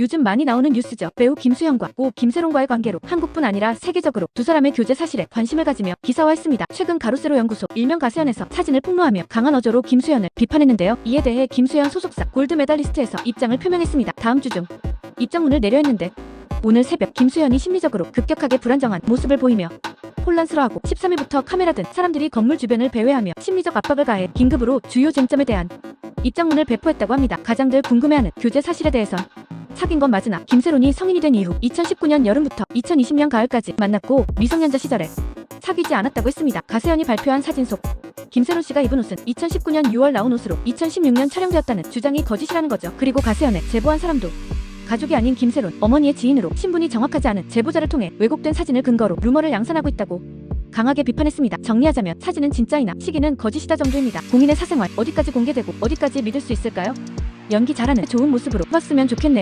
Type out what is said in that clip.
요즘 많이 나오는 뉴스죠. 배우 김수현과 고 김세롱과의 관계로 한국뿐 아니라 세계적으로 두 사람의 교제 사실에 관심을 가지며 기사화했습니다. 최근 가로세로 연구소 일명 가세연에서 사진을 폭로하며 강한 어조로 김수현을 비판했는데요. 이에 대해 김수현 소속사 골드 메달리스트에서 입장을 표명했습니다. 다음 주 중 입장문을 내려 했는데 오늘 새벽 김수현이 심리적으로 급격하게 불안정한 모습을 보이며 혼란스러워하고 13일부터 카메라 등 사람들이 건물 주변을 배회하며 심리적 압박을 가해 긴급으로 주요 쟁점에 대한 입장문을 배포했다고 합니다. 가장들 궁금해하는 교제 사실에 대해선 사귄 건 맞으나 김세론이 성인이 된 이후 2019년 여름부터 2020년 가을까지 만났고 미성년자 시절에 사귀지 않았다고 했습니다. 가세연이 발표한 사진 속 김세론 씨가 입은 옷은 2019년 6월 나온 옷으로 2016년 촬영되었다는 주장이 거짓이라는 거죠. 그리고 가세연의 제보한 사람도 가족이 아닌 김세론 어머니의 지인으로 신분이 정확하지 않은 제보자를 통해 왜곡된 사진을 근거로 루머를 양산하고 있다고 강하게 비판했습니다. 정리하자면 사진은 진짜이나 시기는 거짓이다 정도입니다. 공인의 사생활 어디까지 공개되고 어디까지 믿을 수 있을까요? 연기 잘하는 좋은 모습으로 봤으면 좋겠네요.